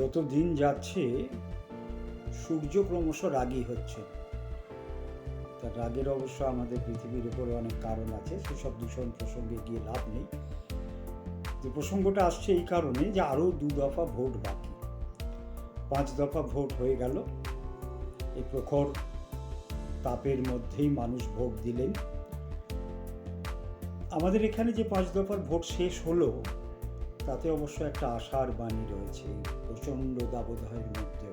যত দিন যাচ্ছে, সূর্য ক্রমশ রাগী হচ্ছে। তার রাগের অবশ্য আমাদের পৃথিবীর উপরে অনেক কারণ আছে, সেসব দূষণ প্রসঙ্গে গিয়ে লাভ নেই। যে প্রসঙ্গটা আসছে এই কারণে যে আরও দু দফা ভোট বাকি। পাঁচ দফা ভোট হয়ে গেল। এই প্রখর তাপের মধ্যেই মানুষ ভোট দিলেন। আমাদের এখানে যে পাঁচ দফার ভোট শেষ হলো তাতে অবশ্য একটা আশার বাণী রয়েছে, প্রচণ্ড দাবদাহের মধ্যেও।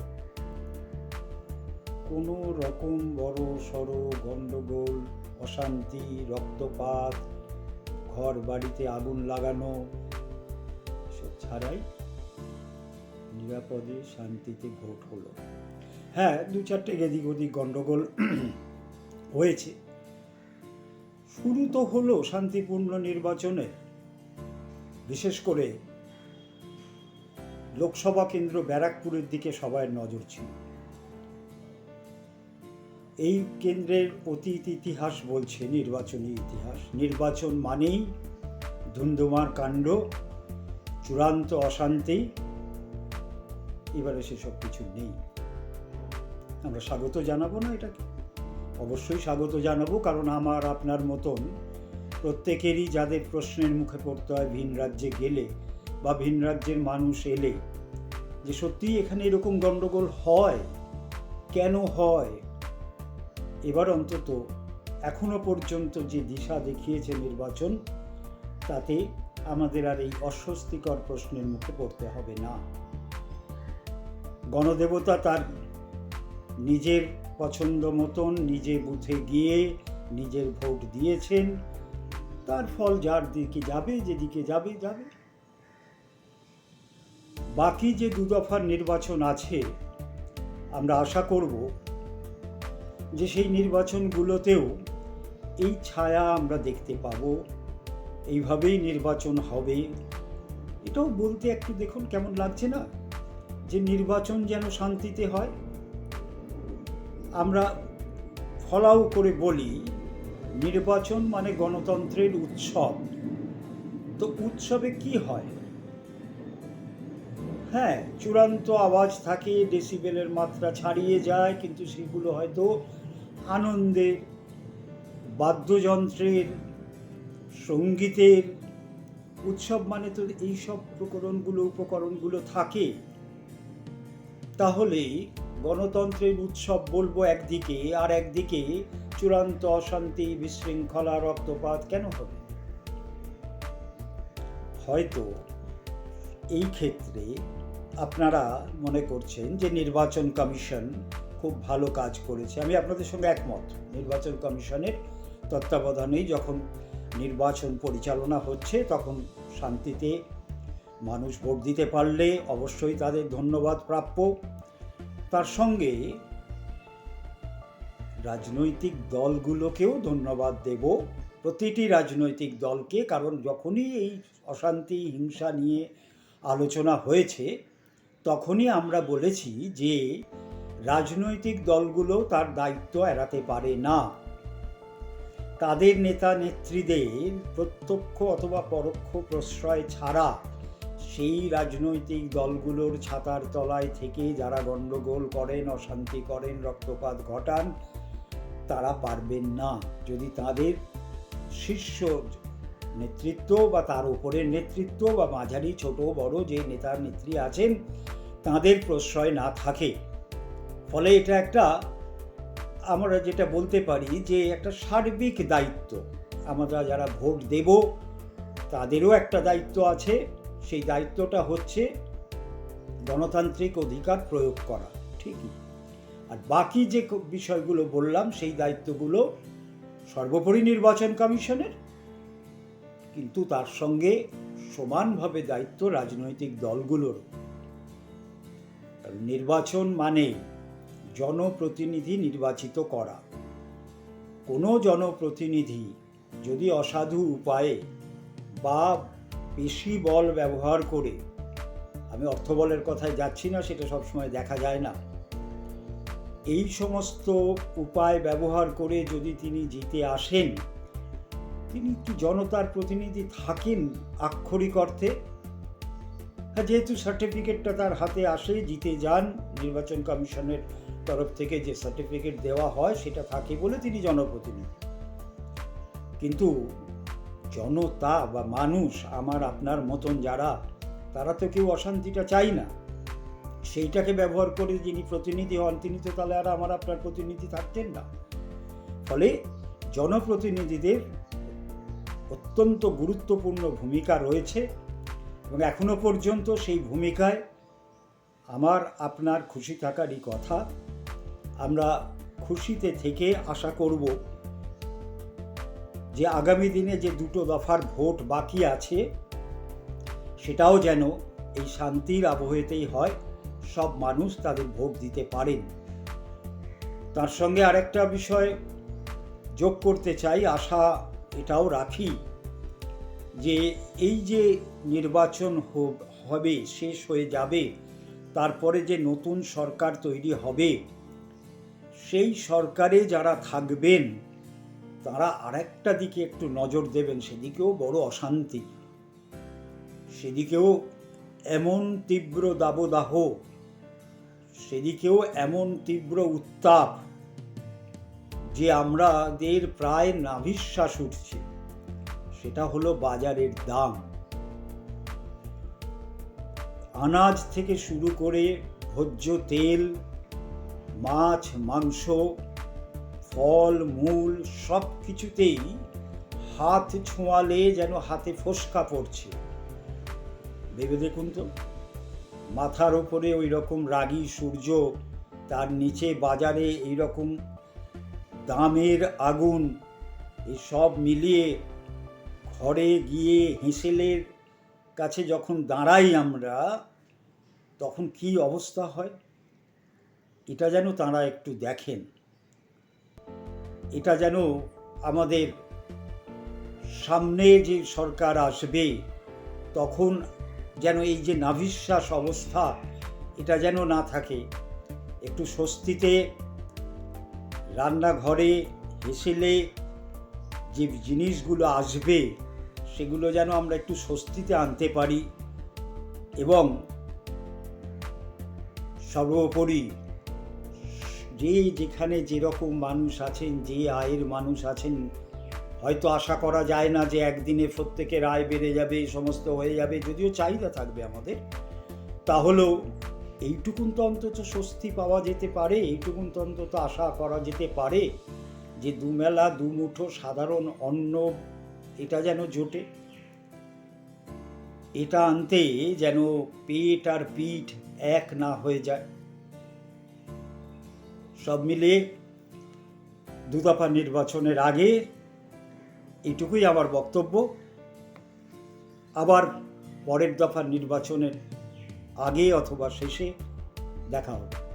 কোনো রকম বড় সড় গণ্ডগোল, অশান্তি, রক্তপাত, ঘর বাড়িতে আগুন লাগানো সব ছাড়াই নিরাপদে শান্তিতে ভোট হলো। হ্যাঁ দু চারটে এদিক ওদিক গণ্ডগোল হয়েছে। শুরু তো হলো শান্তিপূর্ণ নির্বাচনে বিশেষ করে লোকসভা কেন্দ্র ব্যারাকপুরের দিকে সবাই নজর ছিল। এই কেন্দ্রের অতীত ইতিহাস বলছে নির্বাচনী ইতিহাস। নির্বাচন মানেই ধুন্ধুমার কাণ্ড, চূড়ান্ত অশান্তি। এবারে সেসব কিছু নেই। আমরা স্বাগত জানাব না এটাকে। অবশ্যই স্বাগত জানাব, কারণ আমার আপনার মতন প্রত্যেকেরই যাদের প্রশ্নের মুখে পড়তে হয় ভিন রাজ্যে গেলে বা ভিন রাজ্যের মানুষ এলে, যে সত্যিই এখানে এরকম গণ্ডগোল হয়? কেন হয়? এবার অন্তত এখনও পর্যন্ত যে দিশা দেখিয়েছে নির্বাচন, তাতে আমাদের আর এই অস্বস্তিকর প্রশ্নের মুখে পড়তে হবে না। গণদেবতা তার নিজের পছন্দ মতন নিজে বুথে গিয়ে নিজের ভোট দিয়েছেন। তার ফল যার দিকে যাবে, যেদিকে যাবে যাবে। বাকি যে দু দফার নির্বাচন আছে, আমরা আশা করব যে সেই নির্বাচনগুলোতেও এই ছায়া আমরা দেখতে পাব। এইভাবেই নির্বাচন হবে। এটাও বলতে একটু দেখুন কেমন লাগছে না? যে নির্বাচন যেন শান্তিতে হয়। আমরা ফলাও করে বলি নির্বাচন মানে গণতন্ত্রের উৎসব। তো উৎসবে কি হয়? হ্যাঁ চূড়ান্ত আওয়াজ থাকে, ডেসিবেলের মাত্রা ছাড়িয়ে যায়, কিন্তু সেগুলো হয়তো আনন্দের বাদ্যযন্ত্রের, সঙ্গীতের উৎসব মানে তো এইসব প্রকরণগুলো, উপকরণগুলো থাকে। তাহলে গণতন্ত্রের উৎসব বলব একদিকে, আর একদিকে চূড়ান্ত অশান্তি, বিশৃঙ্খলা, রক্তপাত কেন হবে? হয়তো এই ক্ষেত্রে আপনারা মনে করছেন যে নির্বাচন কমিশন খুব ভালো কাজ করেছে। আমি আপনাদের সঙ্গে একমত। নির্বাচন কমিশনের তত্ত্বাবধানেই যখন নির্বাচন পরিচালনা হচ্ছে, তখন শান্তিতে মানুষ ভোট দিতে পারলে অবশ্যই তাদের ধন্যবাদ প্রাপ্য। তার সঙ্গে রাজনৈতিক দলগুলোকেও ধন্যবাদ দেব। প্রতিটি রাজনৈতিক দলকে, কারণ যখনই এই অশান্তি, হিংসা নিয়ে আলোচনা হয়েছে, তখনই আমরা বলেছি যে রাজনৈতিক দলগুলো তার দায়িত্ব এড়াতে পারে না। তাদের নেতা নেত্রীদের প্রত্যক্ষ অথবা পরোক্ষ প্রশ্রয় ছাড়া সেই রাজনৈতিক দলগুলোর ছাতার তলায় থেকে যারা গণ্ডগোল করেন, অশান্তি করেন, রক্তপাত ঘটান তারা পারবেন না। যদি তাদের শীর্ষ নেতৃত্ব বা তার উপরের নেতৃত্ব বা মাঝারি, ছোট, বড় যে নেতা, নেত্রী আছেন, তাদের প্রশ্রয় না থাকে। ফলে এটা একটা, আমরা যেটা বলতে পারি যে একটা সার্বিক দায়িত্ব। আমরা যারা ভোট দেব, তাদেরও একটা দায়িত্ব আছে। সেই দায়িত্বটা হচ্ছে গণতান্ত্রিক অধিকার প্রয়োগ করা ঠিকই আর বাকি যে বিষয়গুলো বললাম, সেই দায়িত্বগুলো সর্বোপরি নির্বাচন কমিশনের। কিন্তু তার সঙ্গে সমানভাবে দায়িত্ব রাজনৈতিক দলগুলোর। নির্বাচন মানে জনপ্রতিনিধি নির্বাচিত করা। কোনো জনপ্রতিনিধি যদি অসাধু উপায়ে বা বেশি বল ব্যবহার করে, আমি অর্থবলের কথায় যাচ্ছি না, সেটা সবসময় দেখা যায় না। এই সমস্ত উপায় ব্যবহার করে যদি তিনি জিতে আসেন, তিনি কি জনতার প্রতিনিধি থাকেন আক্ষরিক অর্থে। যেহেতু সার্টিফিকেটটা তার হাতে আসে, জিতে যান, নির্বাচন কমিশনের তরফ থেকে যে সার্টিফিকেট দেওয়া হয়, সেটা থাকে বলে তিনি জনপ্রতিনিধি। কিন্তু জনতা বা মানুষ, আমার আপনার মতন যারা, তারা তো কেউ অশান্তিটা চাই না। সেইটাকে ব্যবহার করে যিনি প্রতিনিধি হন, তিনি তো তাহলে আর আমার আপনার প্রতিনিধি থাকতেন না। ফলে জনপ্রতিনিধিদের অত্যন্ত গুরুত্বপূর্ণ ভূমিকা রয়েছে এবং এখনও পর্যন্ত সেই ভূমিকায় আমার, আপনার খুশি থাকারই কথা। আমরা খুশিতে থেকে আশা করব যে আগামী দিনে যে দুটো দফার ভোট বাকি আছে, সেটাও যেন এই শান্তির আবহেতেই হয়। সব মানুষ তাদের ভোট দিতে পারেন। তার সঙ্গে আরেকটা বিষয় যোগ করতে চাই, আশা এটাও রাখি যে এই যে নির্বাচন হব- শেষ হয়ে যাবে, তারপরে যে নতুন সরকার তৈরি হবে, সেই সরকারে যারা থাকবেন, তারা আরেকটা দিকে একটু নজর দেবেন, সেদিকেও বড় অশান্তি। সেদিকেও এমন তীব্র দাবদাহ সেদিকেও এমন তীব্র উত্তাপ যে আমাদের প্রায় নাভিশ্বাস উঠছে। সেটা হলো বাজারের দাম। আনাজ থেকে শুরু করে ভোজ্য তেল, মাছ, মাংস, ফল, মূল সব কিছুতেই হাত ছোঁয়ালে যেন হাতে ফোসকা পড়ছে। ভেবে দেখুন তো। মাথার ওপরে ওই রকম রাগী সূর্য, তার নিচে বাজারে এই রকম দামের আগুন এই সব মিলিয়ে ঘরে গিয়ে হেঁসেলের কাছে যখন দাঁড়াই আমরা, তখন কি অবস্থা হয়? এটা যেন তারা একটু দেখেন। এটা যেন আমাদের সামনে যে সরকার আসবে, তখন যেন এই যে নাভিশ্বাস অবস্থা, এটা যেন না থাকে। একটু স্বস্তিতে রান্নাঘরে হেসেলে যে জিনিসগুলো আসবে, সেগুলো যেন আমরা একটু স্বস্তিতে আনতে পারি এবং সর্বোপরি যে যেখানে যেরকম মানুষ আছেন, যে আয়ের মানুষ আছেন হয়তো আশা করা যায় না যে একদিনে প্রত্যেকের আয় বেড়ে যাবে, এই সমস্ত হয়ে যাবে, যদিও চাহিদা থাকবে আমাদের। তাহলেও এইটুকুন তো অন্তত স্বস্তি পাওয়া যেতে পারে, এইটুকুন তো অন্তত আশা করা যেতে পারে যে দুমেলা দুমুঠো সাধারণ অন্ন, এটা যেন জোটে। এটা আনতে যেন পেট আর পিঠ এক না হয়ে যায়। সব মিলিয়ে দুদফা নির্বাচনের আগে এইটুকুই আমার বক্তব্য। আবার পরের দফার নির্বাচনের আগে অথবা শেষে দেখা হবে।